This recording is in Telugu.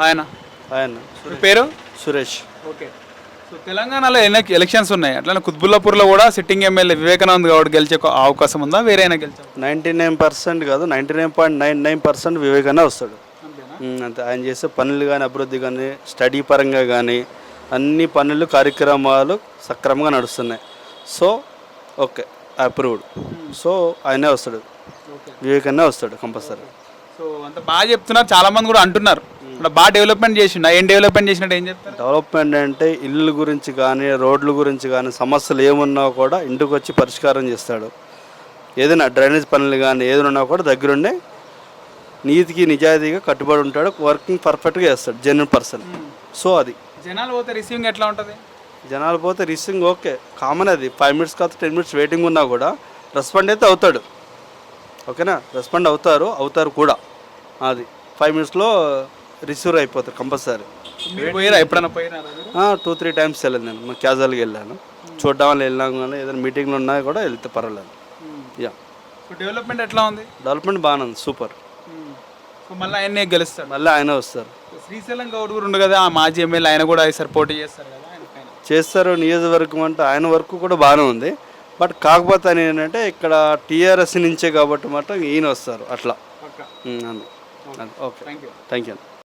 ఆయన? ఆయన. మీ పేరు? సురేష్. ఓకే. సో తెలంగాణలో ఎన్ని ఎలక్షన్స్ ఉన్నాయి. అట్లనే కుత్బుల్లాపూర్లో కూడా సిట్టింగ్ ఎమ్మెల్యే వివేకానంద్ గౌడ్ గెలిచే అవకాశం ఉందా? వేరేనా గెలిచే నైంటీ నైన్ పర్సెంట్ కాదు ninety nine point nine nine percent వివేకనే వస్తాడు. అంతే. ఆయన చేసే పనులు కానీ అభివృద్ధి కానీ స్టడీ పరంగా కానీ అన్ని పనులు కార్యక్రమాలు సక్రమంగా నడుస్తున్నాయి. So okay. అప్రూవ్డ్. సో ఆయనే వస్తాడు. వివేకన్నే వస్తాడు కంపల్సరీ. సో అంత బాగా చెప్తున్నారు. చాలా మంది కూడా అంటున్నారు. బాగా డెవలప్మెంట్ చేసిండు. ఏం డెవలప్మెంట్ చేసినట్టు ఏం చెప్తారు? డెవలప్మెంట్ అంటే ఇల్లు గురించి కానీ రోడ్ల గురించి కానీ సమస్యలు ఏమున్నా కూడా ఇంటికి వచ్చి పరిష్కారం చేస్తాడు. ఏదైనా డ్రైనేజ్ పనులు కానీ ఏదైనా ఉన్నా కూడా దగ్గరుండే నీతికి నిజాయితీగా కట్టుబడి ఉంటాడు. వర్కింగ్ పర్ఫెక్ట్గా చేస్తాడు. Genuine person. సో అది. జనాలు పోతే రిసీవింగ్ ఎట్లా ఉంటుంది? జనాలు పోతే రిసీవింగ్ ఓకే. కామన్ అది. ఫైవ్ మినిట్స్ కాదు టెన్ మినిట్స్ వెయిటింగ్ ఉన్నా కూడా రెస్పాండ్ అయితే అవుతాడు. ఓకేనా? రెస్పాండ్ అవుతారు. అవుతారు కూడా. అది. ఫైవ్ మినిట్స్లో రిసీవర్ అయిపోతారు కంపల్సరీ. మీరు ఎప్పుడైనా? టూ త్రీ టైమ్స్ వెళ్ళాను నేను. క్యాజువల్గా వెళ్ళాను. చూడడం వల్ల వెళ్ళాను కానీ ఏదైనా మీటింగ్లు ఉన్నా కూడా వెళ్తే పర్వాలేదు. యా సో డెవలప్మెంట్ ఎట్లా ఉంది? డెవలప్మెంట్ బాగానే ఉంది. సూపర్ సో మళ్ళీ ఆయన్నే గెలుస్తాడు మళ్ళీ ఆయన వస్తారు. శ్రీశైలం గౌడ్ కూడా ఉండు కదా ఆ మాజీ ఎమ్మెల్యే ఆయన కూడా ఈసారి పోటీ చేస్తారు కదా ఆయన చేస్తారు. నియోజకవర్గం అంటే ఆయన వర్క్ కూడా బాగానే ఉంది. బట్ కాకపోతే అని ఏంటంటే ఇక్కడ టీఆర్ఎస్ నుంచే కాబట్టి మాత్రం ఈయన వస్తారు. అట్లా. Okay thank you thank you